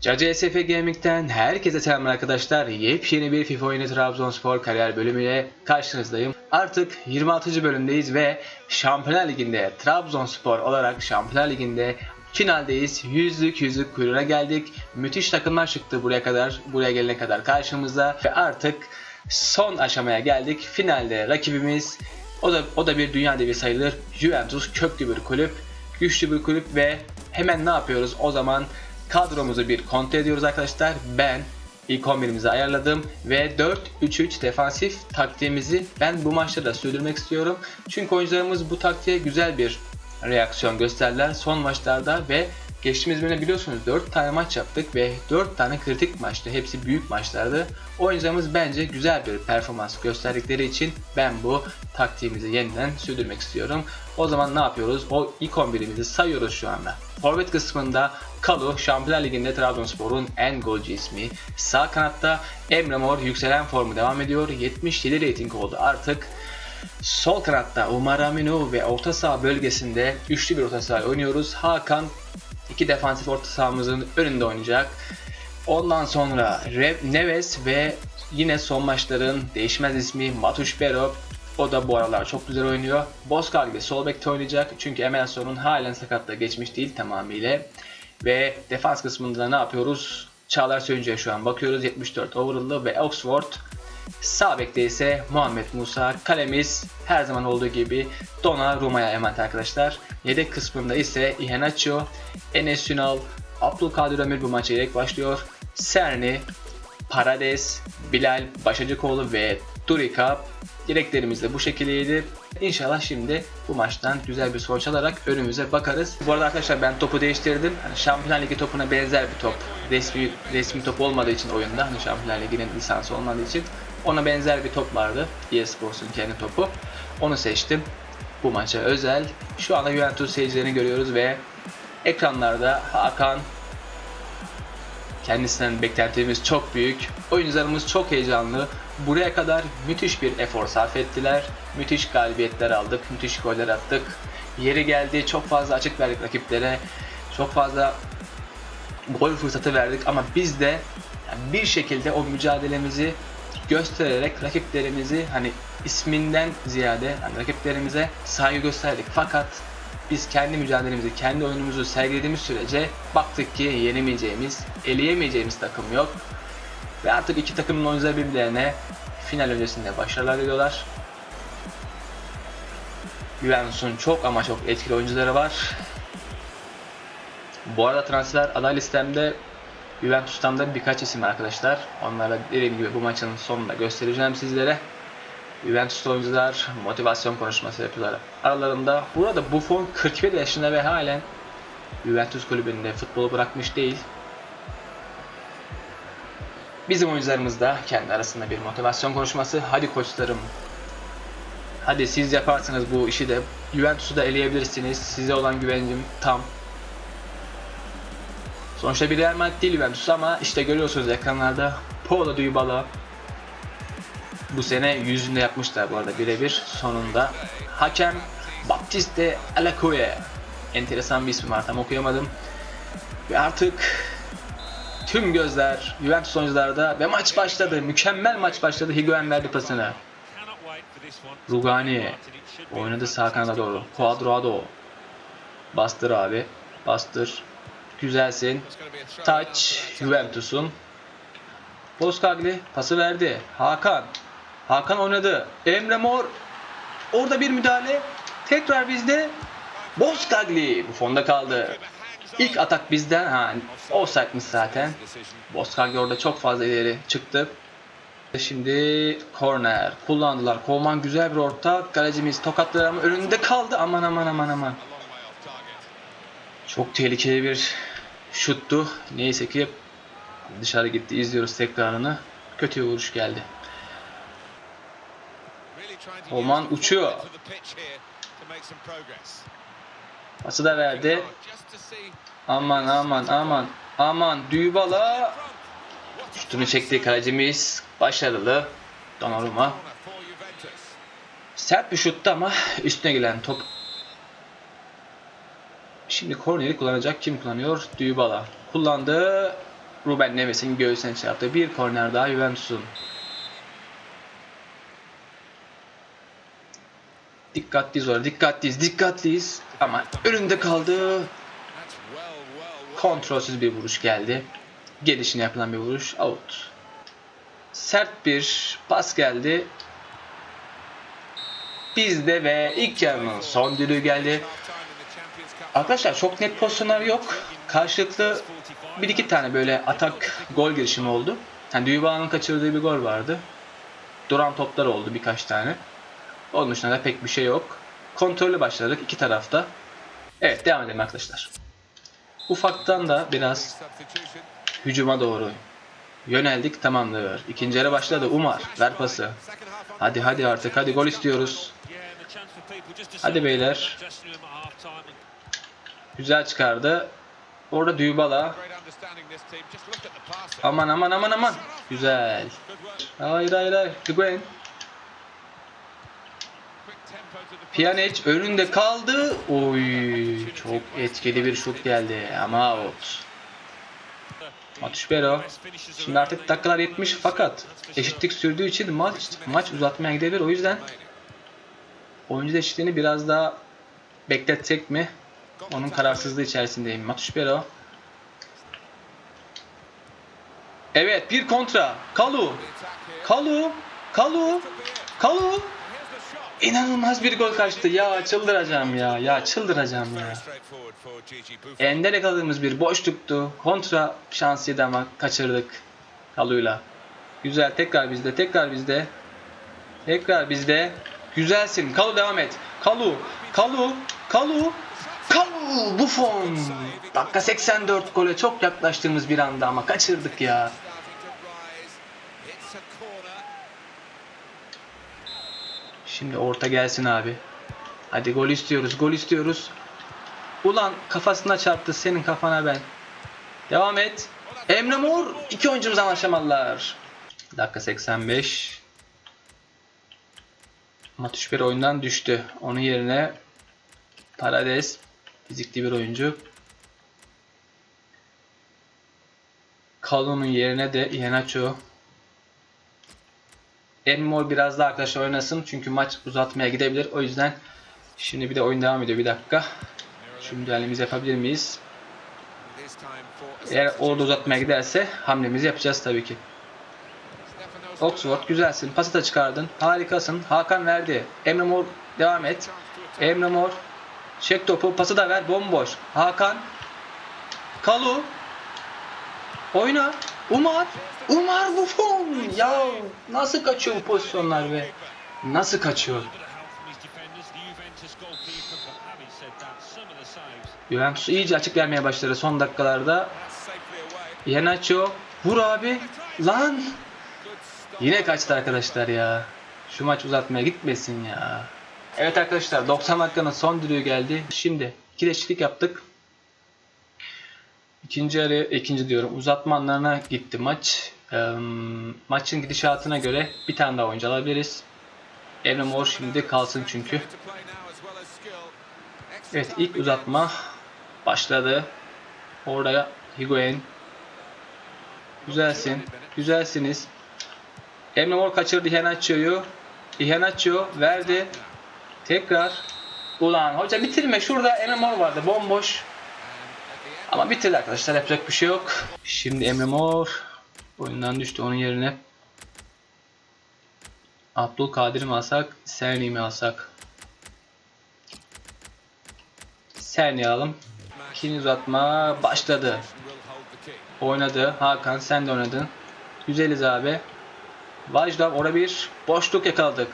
Cadı SF Gaming'den herkese selam arkadaşlar. Yepyeni bir FIFA oyunu Trabzonspor kariyer bölümüyle karşınızdayım. Artık 26. bölümdeyiz ve Şampiyonlar Ligi'nde Trabzonspor olarak Şampiyonlar Ligi'nde finaldeyiz. Yüzlük yüzlük kuyruğuna geldik. Müthiş takımlar çıktı buraya kadar, buraya gelene kadar karşımızda ve artık son aşamaya geldik. Finalde rakibimiz o da o da bir dünya devi sayılır. Juventus köklü bir kulüp, güçlü bir kulüp ve hemen ne yapıyoruz? O zaman kadromuzu bir kontrol ediyoruz arkadaşlar. Ben ilk 11'imizi ayarladım ve 4-3-3 defansif taktiğimizi ben bu maçta da sürdürmek istiyorum. Çünkü oyuncularımız bu taktiğe güzel bir reaksiyon gösterdiler son maçlarda ve geçtiğimiz bölümde biliyorsunuz 4 tane maç yaptık ve 4 tane kritik maçtı. Hepsi büyük maçlardı. Oyuncularımız bence güzel bir performans gösterdikleri için ben bu taktiğimizi yeniden sürdürmek istiyorum. O zaman ne yapıyoruz? O ilk 11'imizi sayıyoruz şu anda. Forvet kısmında Kalu, Şampiyonlar Ligi'nde Trabzonspor'un en golcü ismi. Sağ kanatta Emre Mor yükselen formu devam ediyor. 77 rating oldu artık. Sol kanatta Umar Aminu ve orta saha bölgesinde üçlü bir orta saha oynuyoruz. Hakan iki defansif orta sahamızın önünde oynayacak. Ondan sonra Rev- Neves ve yine son maçların değişmez ismi Matuş Berov. O da bu aralar çok güzel oynuyor. Bozkar gibi sol bekte oynayacak. Çünkü Emerson'un halen sakatlığı geçmiş değil tamamıyla. Ve defans kısmında ne yapıyoruz? Çağlar Söyüncü'ye şu an bakıyoruz. 74 overall'lı ve Oxford. Sağ bekte ise Muhammed Musa. Kalemiz her zaman olduğu gibi Donnarumma'ya emanet arkadaşlar. Yedek kısmında ise Iheanacho, Enes Ünal, Abdülkadir Ömür bu maça ilk başlıyor. Serni, Parades, Bilal Başacıkoğlu ve Durika dileklerimiz de bu şekildeydi. İnşallah şimdi bu maçtan güzel bir sonuç alarak önümüze bakarız. Bu arada arkadaşlar ben topu değiştirdim. Hani Şampiyonlar Ligi topuna benzer bir top. Resmi resmi top olmadığı için oyunda hani Şampiyonlar Ligi'nin lisansı olmadığı için ona benzer bir top vardı. EA Sports'un kendi topu. Onu seçtim. Bu maça özel. Şu anda Juventus seyircilerini görüyoruz ve ekranlarda Hakan Kendisinden beklentimiz çok büyük. Oyuncularımız çok heyecanlı. Buraya kadar müthiş bir efor sarf ettiler. Müthiş galibiyetler aldık. Müthiş goller attık. Yeri geldi çok fazla açık verdik rakiplere. Çok fazla gol fırsatı verdik ama biz de bir şekilde o mücadelemizi göstererek rakiplerimizi hani isminden ziyade hani rakiplerimize saygı gösterdik. Fakat biz kendi mücadelemizi, kendi oyunumuzu sergilediğimiz sürece baktık ki yenemeyeceğimiz, eleyemeyeceğimiz takım yok. Ve artık iki takımın oyuncuları birbirlerine final öncesinde başarılar diliyorlar. Juventus'un çok ama çok etkili oyuncuları var. Bu arada transfer aday listemde Juventus'tan da birkaç isim arkadaşlar. Onlara dediğim gibi bu maçın sonunda göstereceğim sizlere. Juventus oyuncular motivasyon konuşması yapıyorlar aralarında. Burada Buffon 41 yaşında ve halen Juventus kulübünde futbolu bırakmış değil. Bizim oyuncularımız da kendi arasında bir motivasyon konuşması. Hadi koçlarım. Hadi siz yaparsınız bu işi de. Juventus'u da eleyebilirsiniz. Size olan güvencim tam. Sonuçta bir Real Madrid değil Juventus ama işte görüyorsunuz ekranlarda Paulo Dybala bu sene yüzünde yapmışlar bu arada birebir sonunda. Hakem Baptiste Alacoye. Enteresan bir ismi var tam okuyamadım. Ve artık tüm gözler Juventus oyuncularda ve maç başladı. Mükemmel maç başladı. Higuain verdi pasını. Rugani oynadı sağ kanada doğru. Cuadrado. Bastır abi. Bastır. Güzelsin. Touch Juventus'un. Boskagli pası verdi. Hakan. Hakan oynadı. Emre Mor. Orada bir müdahale. Tekrar bizde. Boskagli. Bu fonda kaldı. İlk atak bizden. Ha, offside'mış zaten. Boskagli orada çok fazla ileri çıktı. Şimdi corner kullandılar. Koman güzel bir orta. Kalecimiz tokatları ama önünde kaldı. Aman aman aman aman. Çok tehlikeli bir şuttu. Neyse ki dışarı gitti. İzliyoruz tekrarını. Kötü bir vuruş geldi. Oman uçuyor. Pası da verdi. Aman aman aman aman Dybala şutunu çekti kalecimiz başarılı Donnarumma Sert bir şuttu ama üstüne gelen top. Şimdi korneri kullanacak. Kim kullanıyor? Dybala. Kullandı. Ruben Neves'in göğsüne çarptı. Bir korner daha Juventus'un. Dikkatliyiz orada. Dikkatliyiz. Dikkatliyiz. Ama önünde kaldı. Kontrolsüz bir vuruş geldi. Gelişine yapılan bir vuruş. Out. Sert bir pas geldi. Bizde ve ilk yarının son düdüğü geldi. Arkadaşlar çok net pozisyonlar yok. Karşılıklı bir iki tane böyle atak gol girişimi oldu. Yani Dybala'nın kaçırdığı bir gol vardı. Duran toplar oldu birkaç tane. Onun dışında da pek bir şey yok. Kontrollü başladık iki tarafta. Evet devam edelim arkadaşlar. Ufaktan da biraz hücuma doğru yöneldik tamamdır. İkinci yarı başladı. Umar ver pası. Hadi hadi artık hadi gol istiyoruz. Hadi beyler. Güzel çıkardı. Orada Dybala. Aman aman aman aman. Güzel. Hayır hayır hayır. The pass. Pjanic önünde kaldı. Oy çok etkili bir şut geldi ama out. Matuşbero. Şimdi artık dakikalar 70 fakat eşitlik sürdüğü için maç maç uzatmaya gidebilir. O yüzden oyuncu eşitliğini biraz daha bekletsek mi? Onun kararsızlığı içerisindeyim. Matuşbero. Evet bir kontra. Kalu. Kalu. Kalu. Kalu. İnanılmaz bir gol kaçtı. Ya çıldıracağım ya. Ya çıldıracağım ya. Ender yakaladığımız bir boşluktu. Kontra şansıydı ama kaçırdık Kalu'yla. Güzel tekrar bizde tekrar bizde. Tekrar bizde. Güzelsin. Kalu devam et. Kalu. Kalu. Kalu. Kalu. Buffon. Dakika 84 gole çok yaklaştığımız bir anda ama kaçırdık ya. Şimdi orta gelsin abi. Hadi gol istiyoruz. Gol istiyoruz. Ulan kafasına çarptı senin kafana ben. Devam et. Emre Mor. iki oyuncumuz anlaşamadılar. Dakika 85. Matuşber oyundan düştü. Onun yerine Parades fizikli bir oyuncu. Kalon'un yerine de Iheanacho. Emmol biraz daha arkadaşlar oynasın çünkü maç uzatmaya gidebilir. O yüzden şimdi bir de oyun devam ediyor bir dakika. Şu müdahalemizi yapabilir miyiz? Eğer orada uzatmaya giderse hamlemizi yapacağız tabii ki. Oxford güzelsin. Pası da çıkardın. Harikasın. Hakan verdi. Emre Mor devam et. Emre Mor. Çek topu. Pası da ver. Bomboş. Hakan. Kalu. Oyna. Umar. Umar Buffon. Ya nasıl kaçıyor bu pozisyonlar be? Nasıl kaçıyor? Juventus iyice açık vermeye başladı son dakikalarda. Iheanacho. Vur abi. Lan. Yine kaçtı arkadaşlar ya. Şu maç uzatmaya gitmesin ya. Evet arkadaşlar 90 dakikanın son düdüğü geldi. Şimdi iki değişiklik yaptık. İkinci yarı, ikinci diyorum uzatma anlarına gitti maç. Eee, maçın gidişatına göre bir tane daha oyuncu alabiliriz. Emre Mor şimdi kalsın çünkü. Evet ilk uzatma başladı. Orada Higuain. Güzelsin. Güzelsiniz. Emre Mor kaçırdı Iheanacho'yu. Iheanacho verdi. Tekrar. Ulan hoca bitirme. Şurada Mor vardı. Bomboş. Ama bitirdi arkadaşlar. Yapacak bir şey yok. Şimdi Mor oyundan düştü. Onun yerine Abdülkadir mi alsak? Serni mi alsak? Serni alalım. İkinci uzatma başladı. Oynadı. Hakan sen de oynadın. Güzeliz abi. Vajdav orada bir boşluk yakaladık.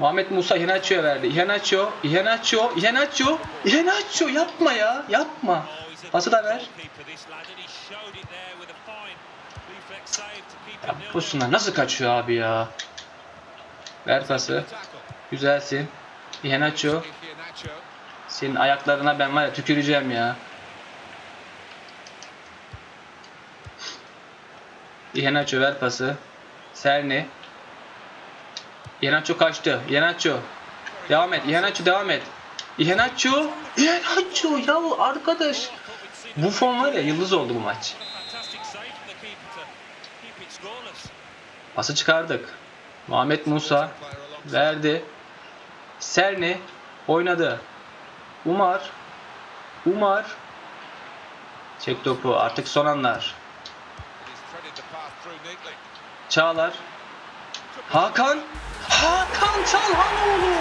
Muhammed Musa Iheanacho'ya verdi. Iheanacho, Iheanacho, Iheanacho, Iheanacho yapma ya, yapma. Pası da ver. Ya bu pozisyonlar nasıl kaçıyor abi ya? Ver pası. Güzelsin. Iheanacho. senin ayaklarına ben var ya tüküreceğim ya. Iheanacho ver pası. Serni. Iheanacho kaçtı. Iheanacho. Devam et. Iheanacho devam et. Iheanacho. Iheanacho ya arkadaş. Buffon var ya yıldız oldu bu maç. Pası çıkardık. Muhammed Musa verdi. Serni oynadı. Umar. Umar. Çek topu. Artık son anlar. Çağlar. Hakan. Hakan Çalhanoğlu.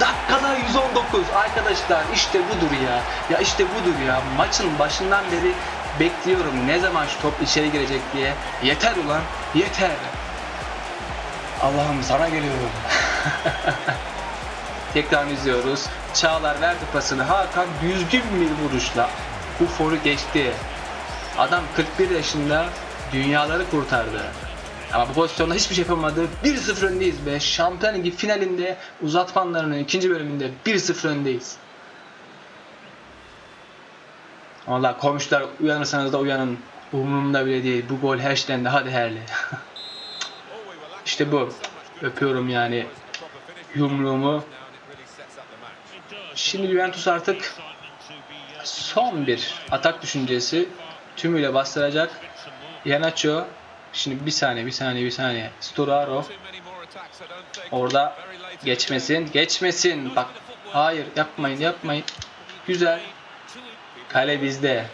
Dakikada 119. Arkadaşlar işte budur ya. Ya işte budur ya. Maçın başından beri bekliyorum ne zaman şu top içeri girecek diye. Yeter ulan. Yeter. Allah'ım sana geliyorum. Tekrar izliyoruz. Çağlar verdi pasını. Hakan düzgün bir vuruşla bu foru geçti. Adam 41 yaşında dünyaları kurtardı. Ama bu pozisyonda hiçbir şey yapamadı. 1-0 öndeyiz ve Şampiyon Ligi finalinde uzatmanlarının ikinci bölümünde 1-0 öndeyiz. Valla komşular uyanırsanız da uyanın. Umurumda bile değil. Bu gol hashtag'de de hadi herli. We were lacking işte bu. Öpüyorum yani yumruğumu. Şimdi Juventus artık son bir atak düşüncesi tümüyle bastıracak. Iheanacho Şimdi bir saniye bir saniye bir saniye. Sturaro orada geçmesin. Geçmesin. Bak hayır yapmayın yapmayın. Güzel. Kale bizde.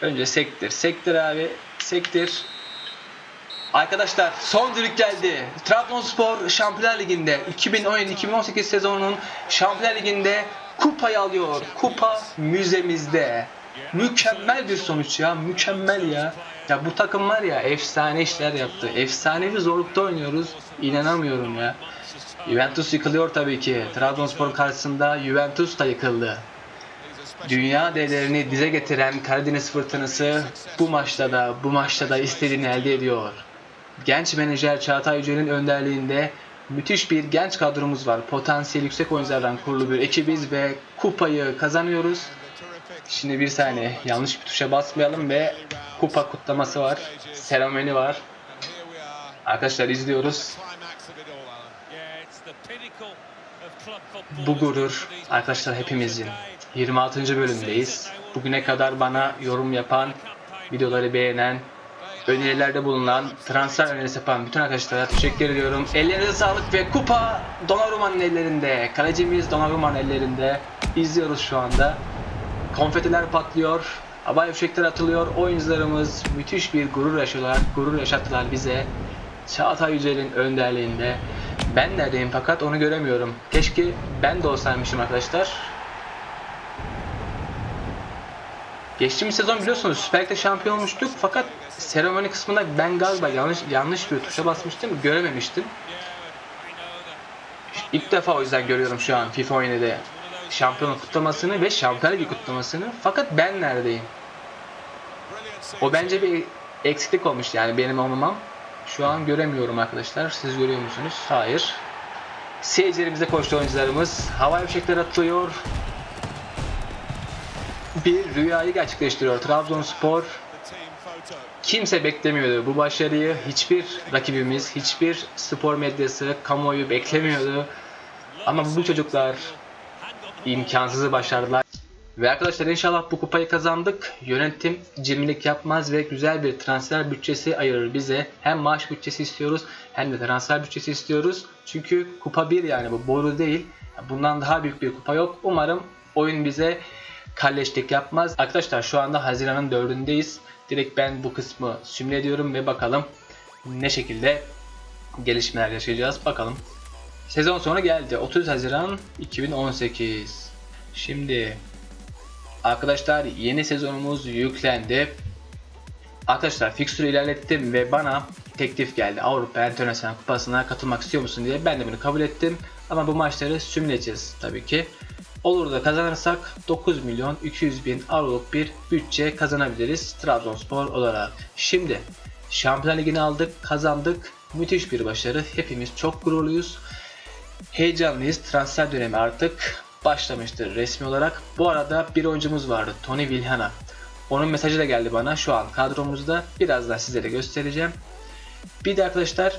Önce sektir. Sektir abi. Sektir. Arkadaşlar son düdük geldi. Trabzonspor Şampiyonlar Ligi'nde 2017-2018 sezonunun Şampiyonlar Ligi'nde kupayı alıyor. Kupa müzemizde. Mükemmel bir sonuç ya. Mükemmel ya. Ya bu takım var ya efsane işler yaptı. Efsanevi zorlukta oynuyoruz. İnanamıyorum ya. Juventus yıkılıyor tabii ki. Trabzonspor karşısında Juventus da yıkıldı. Dünya değerlerini dize getiren Karadeniz fırtınası bu maçta da bu maçta da istediğini elde ediyor. Genç menajer Çağatay Yücel'in önderliğinde müthiş bir genç kadromuz var. Potansiyel yüksek oyunculardan kurulu bir ekibiz ve kupayı kazanıyoruz. Şimdi bir saniye yanlış bir tuşa basmayalım ve kupa kutlaması var. Seremoni var. Arkadaşlar izliyoruz. Bu gurur arkadaşlar hepimizin. 26. bölümdeyiz. Bugüne kadar bana yorum yapan, videoları beğenen, önerilerde bulunan, transfer önerisi yapan bütün arkadaşlara teşekkür ediyorum. Ellerinize sağlık ve kupa Donnarumma'nın ellerinde. Kalecimiz Donnarumma'nın ellerinde. İzliyoruz şu anda. Konfetiler patlıyor. Havai fişekler atılıyor. Oyuncularımız müthiş bir gurur yaşıyorlar. Gurur yaşattılar bize. Çağatay Yücel'in önderliğinde. Ben neredeyim fakat onu göremiyorum. Keşke ben de olsaymışım arkadaşlar. Geçtiğimiz sezon biliyorsunuz Süper Lig'de şampiyon olmuştuk fakat seremoni kısmında ben galiba yanlış yanlış bir tuşa basmıştım görememiştim. İlk defa o yüzden görüyorum şu an FIFA oyunda şampiyonluk kutlamasını ve şampiyon ligi kutlamasını fakat ben neredeyim? O bence bir eksiklik olmuş yani benim olmamam. Şu an göremiyorum arkadaşlar. Siz görüyor musunuz? Hayır. Seyircilerimize koştu oyuncularımız. Havai fişekler atılıyor. Bir rüyayı gerçekleştiriyor Trabzonspor. Kimse beklemiyordu bu başarıyı. Hiçbir rakibimiz, hiçbir spor medyası, kamuoyu beklemiyordu. Ama bu çocuklar imkansızı başardılar. Ve arkadaşlar inşallah bu kupayı kazandık. Yönetim cimrilik yapmaz ve güzel bir transfer bütçesi ayırır bize. Hem maaş bütçesi istiyoruz hem de transfer bütçesi istiyoruz. Çünkü kupa bir yani bu boru değil. Bundan daha büyük bir kupa yok. Umarım oyun bize kalleşlik yapmaz. Arkadaşlar şu anda Haziran'ın 4'ündeyiz. Direkt ben bu kısmı simüle ediyorum ve bakalım ne şekilde gelişmeler yaşayacağız. Bakalım. Sezon sonu geldi. 30 Haziran 2018. Şimdi arkadaşlar yeni sezonumuz yüklendi. Arkadaşlar fikstürü ilerlettim ve bana teklif geldi. Avrupa Internasyonel Kupası'na katılmak istiyor musun diye. Ben de bunu kabul ettim. Ama bu maçları simüleyeceğiz tabii ki. Olur da kazanırsak 9 milyon 200 bin avroluk bir bütçe kazanabiliriz Trabzonspor olarak. Şimdi Şampiyonlar Ligi'ni aldık, kazandık. Müthiş bir başarı. Hepimiz çok gururluyuz. Heyecanlıyız. Transfer dönemi artık başlamıştır resmi olarak. Bu arada bir oyuncumuz vardı. Tony Vilhana. Onun mesajı da geldi bana. Şu an kadromuzda. Birazdan sizlere göstereceğim. Bir de arkadaşlar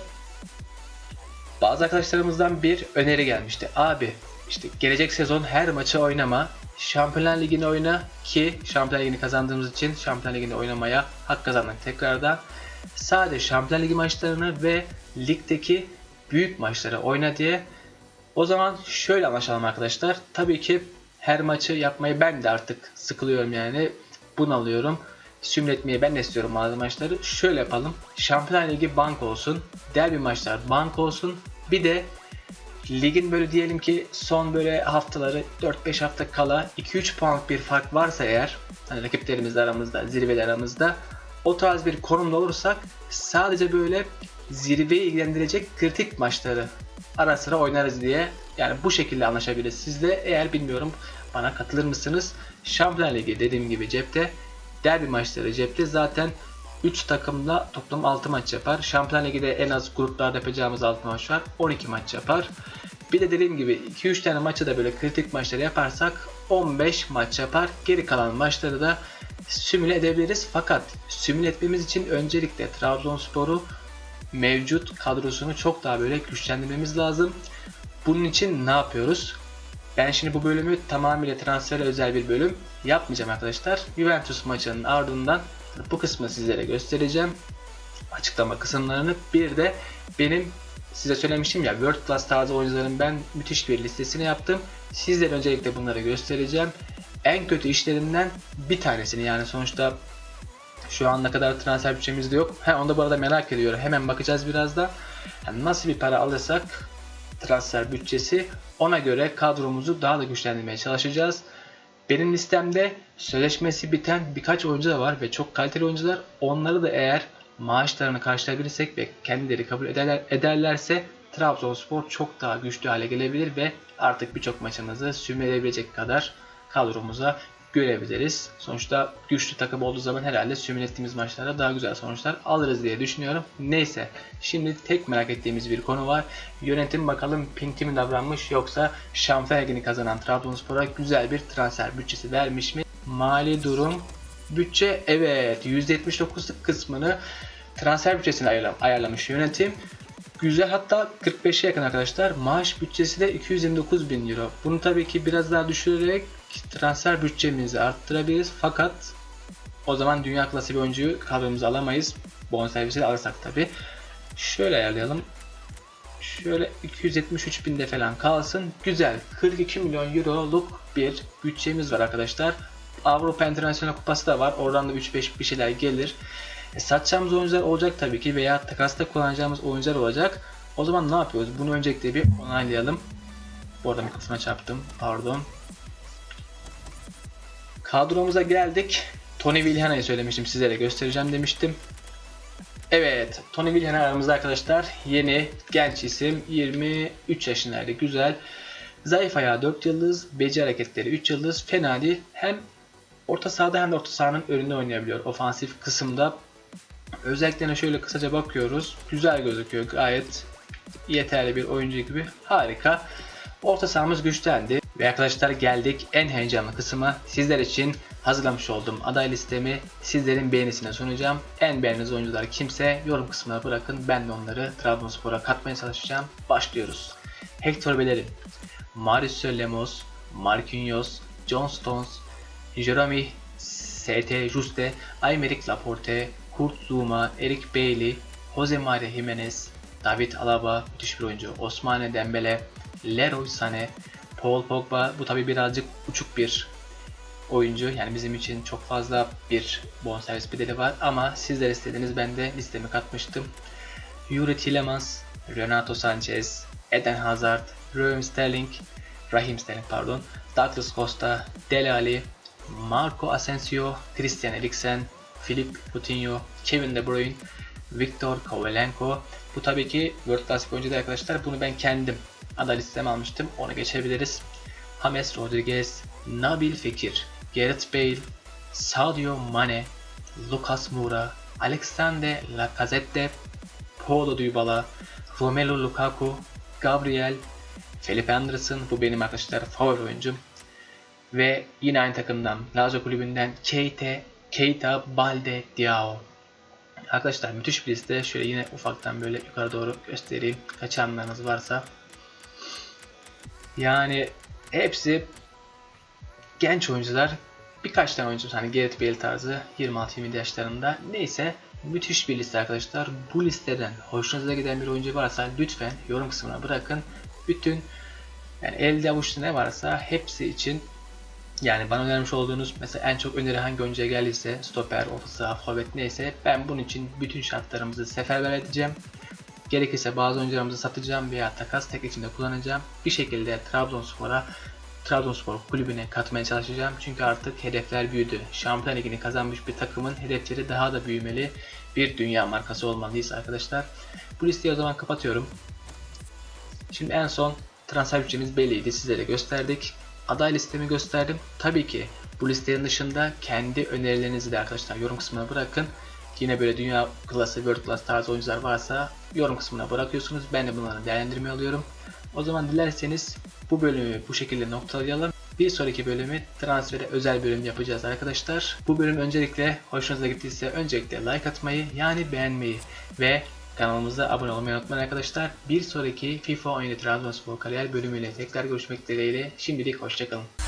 Bazı arkadaşlarımızdan bir öneri gelmişti. Abi işte gelecek sezon her maçı oynama. Şampiyonlar Ligi'ni oyna ki Şampiyonlar Ligi'ni kazandığımız için Şampiyonlar Ligi'ni oynamaya hak kazandık tekrardan. Sadece Şampiyonlar Ligi maçlarını ve ligdeki büyük maçları oyna diye. O zaman şöyle anlaşalım arkadaşlar. Tabii ki her maçı yapmayı ben de artık sıkılıyorum yani. Bunalıyorum. Sümletmeyi ben de istiyorum bazı maçları. Şöyle yapalım. Şampiyonlar Ligi bank olsun. Derbi maçlar bank olsun. Bir de ligin böyle diyelim ki son böyle haftaları 4-5 hafta kala 2-3 puanlık bir fark varsa eğer hani rakiplerimiz aramızda, zirveler aramızda o tarz bir konumda olursak sadece böyle zirveyi ilgilendirecek kritik maçları ara sıra oynarız diye yani bu şekilde anlaşabiliriz. Siz de eğer bilmiyorum bana katılır mısınız? Şampiyonlar Ligi dediğim gibi cepte. Derbi maçları cepte. Zaten 3 takımla toplam 6 maç yapar. Şampiyonlar Ligi'de en az gruplarda yapacağımız 6 maç var. 12 maç yapar. Bir de dediğim gibi 2-3 tane maçı da böyle kritik maçları yaparsak 15 maç yapar. Geri kalan maçları da simüle edebiliriz. Fakat simüle etmemiz için öncelikle Trabzonspor'u mevcut kadrosunu çok daha böyle güçlendirmemiz lazım. Bunun için ne yapıyoruz? Ben şimdi bu bölümü tamamıyla transfere özel bir bölüm yapmayacağım arkadaşlar. Juventus maçının ardından bu kısmı sizlere göstereceğim. Açıklama kısımlarını. Bir de benim size söylemiştim ya World Class tarzı oyuncuların ben müthiş bir listesini yaptım. Sizlere öncelikle bunları göstereceğim. En kötü işlerinden bir tanesini yani sonuçta şu an ne kadar transfer bütçemiz de yok. He, onu da bu arada merak ediyorum. Hemen bakacağız biraz da. Yani nasıl bir para alırsak transfer bütçesi ona göre kadromuzu daha da güçlendirmeye çalışacağız. Benim listemde sözleşmesi biten birkaç oyuncu da var ve çok kaliteli oyuncular. Onları da eğer maaşlarını karşılayabilirsek ve kendileri kabul ederler, ederlerse Trabzonspor çok daha güçlü hale gelebilir ve artık birçok maçımızı sümeleyebilecek kadar kadromuza görebiliriz. Sonuçta güçlü takım olduğu zaman herhalde sümün ettiğimiz maçlarda daha güzel sonuçlar alırız diye düşünüyorum. Neyse şimdi tek merak ettiğimiz bir konu var. Yönetim bakalım Pinti mi davranmış yoksa Şampiyon Ligi'ni kazanan Trabzonspor'a güzel bir transfer bütçesi vermiş mi? Mali durum bütçe evet %79'luk kısmını transfer bütçesine ayarla- ayarlamış yönetim. Güzel hatta 45'e yakın arkadaşlar. Maaş bütçesi de 229 bin euro. Bunu tabii ki biraz daha düşürerek transfer bütçemizi arttırabiliriz. Fakat o zaman dünya klası bir oyuncuyu kadromuza alamayız. Bonservisi de alırsak tabii. Şöyle ayarlayalım. Şöyle 273 binde falan kalsın. Güzel. 42 milyon euroluk bir bütçemiz var arkadaşlar. Avrupa Internasyonel Kupası da var. Oradan da 3-5 bir şeyler gelir. E, satacağımız oyuncular olacak tabii ki veya takasta kullanacağımız oyuncular olacak. O zaman ne yapıyoruz? Bunu öncelikle bir onaylayalım. Bu arada mikrofona çarptım. Pardon. Kadromuza geldik. Tony Vilhana'yı söylemiştim sizlere göstereceğim demiştim. Evet, Tony Vilhena aramızda arkadaşlar. Yeni genç isim 23 yaşındaydı. Güzel. Zayıf ayağı 4 yıldız, beceri hareketleri 3 yıldız. Fena değil. Hem orta sahada hem de orta sahanın önünde oynayabiliyor. Ofansif kısımda. Özelliklerine şöyle kısaca bakıyoruz. Güzel gözüküyor. Gayet yeterli bir oyuncu gibi. Harika. Orta sahamız güçlendi. Ve arkadaşlar geldik en heyecanlı kısma. Sizler için hazırlamış olduğum aday listemi sizlerin beğenisine sunacağım. En beğendiğiniz oyuncular kimse yorum kısmına bırakın. Ben de onları Trabzonspor'a katmaya çalışacağım. Başlıyoruz. Hector Bellerin, Mauricio Lemos, Marquinhos, John Stones, Jeremy ST Juste, Aymeric Laporte, Kurt Zuma, Eric Bailey, Jose Maria Jimenez, David Alaba, müthiş bir oyuncu, Osmane Dembele, Leroy Sané, Paul Pogba, bu tabi birazcık uçuk bir oyuncu. Yani bizim için çok fazla bir bonservis bedeli var ama sizler istediğiniz ben de listeme katmıştım. Yuri Tillemans, Renato Sanchez, Eden Hazard, Raheem Sterling, Raheem Sterling pardon, Douglas Costa, Dele Alli, Marco Asensio, Christian Eriksen, Philippe Coutinho, Kevin De Bruyne, Viktor Kovalenko. Bu tabii ki World Class oyuncu arkadaşlar. Bunu ben kendim aday listeme almıştım. Onu geçebiliriz. James Rodriguez, Nabil Fekir, Gareth Bale, Sadio Mane, Lucas Moura, Alexander Lacazette, Paulo Dybala, Romelu Lukaku, Gabriel, Felipe Anderson bu benim arkadaşlar favori oyuncum. Ve yine aynı takımdan Lazio kulübünden Keita, Keita Balde Diao. Arkadaşlar müthiş bir liste. Şöyle yine ufaktan böyle yukarı doğru göstereyim. Kaçanlarınız varsa. Yani hepsi genç oyuncular. Birkaç tane oyuncu hani Gareth Bale tarzı 26-27 yaşlarında. Neyse müthiş bir liste arkadaşlar. Bu listeden hoşunuza giden bir oyuncu varsa lütfen yorum kısmına bırakın. Bütün yani elde avuçta ne varsa hepsi için yani bana önermiş olduğunuz mesela en çok öneri hangi oyuncuya geldiyse stoper, orta saha, forvet neyse ben bunun için bütün şartlarımızı seferber edeceğim. Gerekirse bazı oyuncularımızı satacağım veya takas teklifinde kullanacağım. Bir şekilde Trabzonspor'a Trabzonspor kulübüne katmaya çalışacağım. Çünkü artık hedefler büyüdü. Şampiyon Ligi'ni kazanmış bir takımın hedefleri daha da büyümeli. Bir dünya markası olmalıyız arkadaşlar. Bu listeyi o zaman kapatıyorum. Şimdi en son transfer bütçemiz belliydi. Size de gösterdik. Aday listemi gösterdim. Tabii ki bu listenin dışında kendi önerilerinizi de arkadaşlar yorum kısmına bırakın. Yine böyle dünya klası, world class tarzı oyuncular varsa yorum kısmına bırakıyorsunuz. Ben de bunları değerlendirmeye alıyorum. O zaman dilerseniz bu bölümü bu şekilde noktalayalım. Bir sonraki bölümü transfere özel bölüm yapacağız arkadaşlar. Bu bölüm öncelikle hoşunuza gittiyse öncelikle like atmayı yani beğenmeyi ve kanalımıza abone olmayı unutmayın arkadaşlar. Bir sonraki FIFA oyunu Trabzonspor kariyer bölümüyle tekrar görüşmek dileğiyle. Şimdilik hoşçakalın.